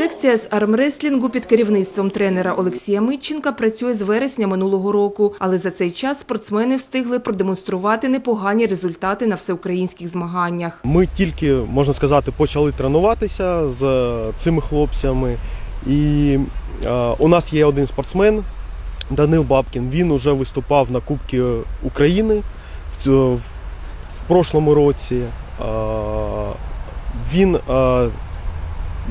Секція з армреслінгу під керівництвом тренера Олексія Митченка працює з вересня минулого року, але за цей час спортсмени встигли продемонструвати непогані результати на всеукраїнських змаганнях. Ми тільки, можна сказати, почали тренуватися з цими хлопцями. І е, у нас є один спортсмен Данил Бабкін. Він вже виступав на Кубки України в прошлому році. Е, він е,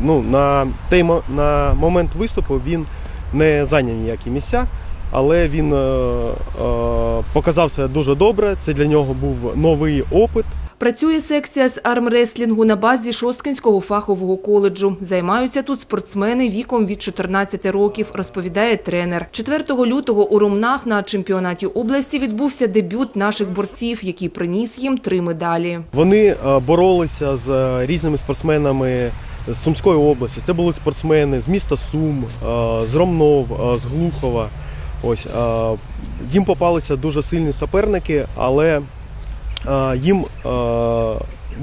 ну, на, той, на момент виступу він не зайняв ніякі місця. Але він е, е, показав дуже добре. Це для нього був новий опит. Працює секція з армреслінгу на базі Шосткинського фахового коледжу. Займаються тут спортсмени віком від 14 років, розповідає тренер. 4 лютого у Ромнах на чемпіонаті області відбувся дебют наших борців, який приніс їм три медалі. Вони е, боролися з е, різними спортсменами з Сумської області. Це були спортсмени з міста Сум, е, з Ромнов, е, з Глухова. Ось е, їм попалися дуже сильні суперники, але їм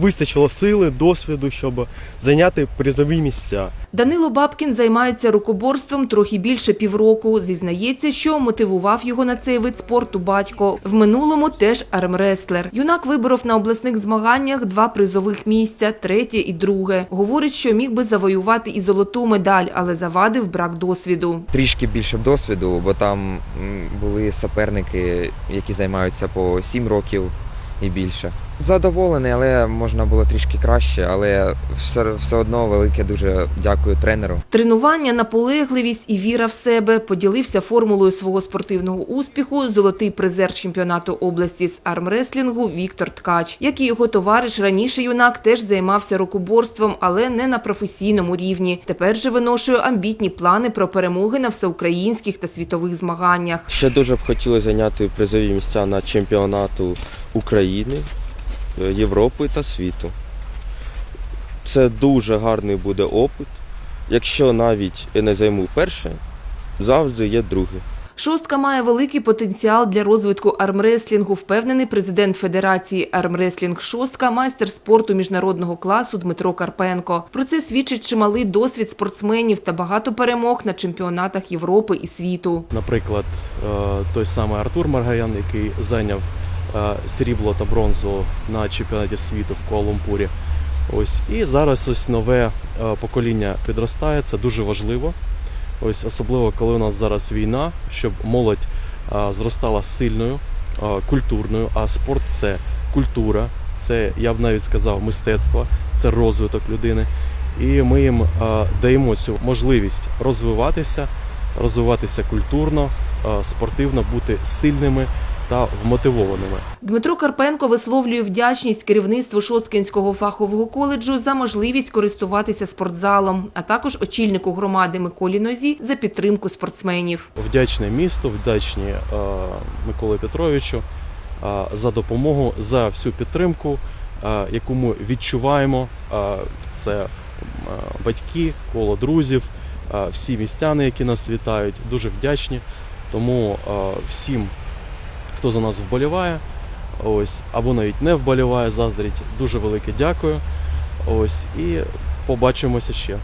вистачило сили, досвіду, щоб зайняти призові місця. Данило Бабкін займається рукоборством трохи більше півроку. Зізнається, що мотивував його на цей вид спорту батько. В минулому теж армреслер. Юнак виборов на обласних змаганнях два призових місця, третє і друге. Говорить, що міг би завоювати і золоту медаль, але завадив брак досвіду. трішки більше досвіду, бо там були суперники, які займаються по 7 років і більше. Задоволений, але можна було трішки краще, але все, все одно велике дуже дякую тренеру. Тренування, наполегливість і віра в себе поділився формулою свого спортивного успіху золотий призер чемпіонату області з армреслінгу Віктор Ткач. Як і його товариш, раніше юнак теж займався рукоборством, але не на професійному рівні. Тепер же виношує амбітні плани про перемоги на всеукраїнських та світових змаганнях. Ще дуже б хотілося зайняти призові місця на чемпіонату України, е, Європи та світу. Це дуже гарний буде опит. Якщо навіть і не займу перше, завжди є друге. Шостка має великий потенціал для розвитку армреслінгу, впевнений президент Федерації армреслінг Шостка, майстер спорту міжнародного класу Дмитро Карпенко. Про це свідчить чималий досвід спортсменів та багато перемог на чемпіонатах Європи і світу. Наприклад, е, той самий Артур Маргарян, який зайняв срібло та бронзу на чемпіонаті світу в Куала-Лумпурі. Ось і зараз ось нове е, покоління підростає. Це дуже важливо. Ось особливо, коли у нас зараз війна, щоб молодь е, зростала сильною, е, культурною. А спорт це культура, це я б навіть сказав мистецтво, це розвиток людини. І ми їм е, даємо цю можливість розвиватися, розвиватися культурно, е, спортивно, бути сильними та вмотивованими. Дмитро Карпенко висловлює вдячність керівництву Шосткинського фахового коледжу за можливість користуватися спортзалом, а також очільнику громади Миколі Нозі за підтримку спортсменів. Вдячне місту, вдячні е, Миколі Петровичу е, за допомогу, за всю підтримку, е, яку ми відчуваємо. Це батьки, коло друзів, всі містяни, які нас вітають, дуже вдячні. Тому всім, хто за нас вболіває, ось або навіть не вболіває, заздріть. дуже велике дякую. Ось і побачимося ще.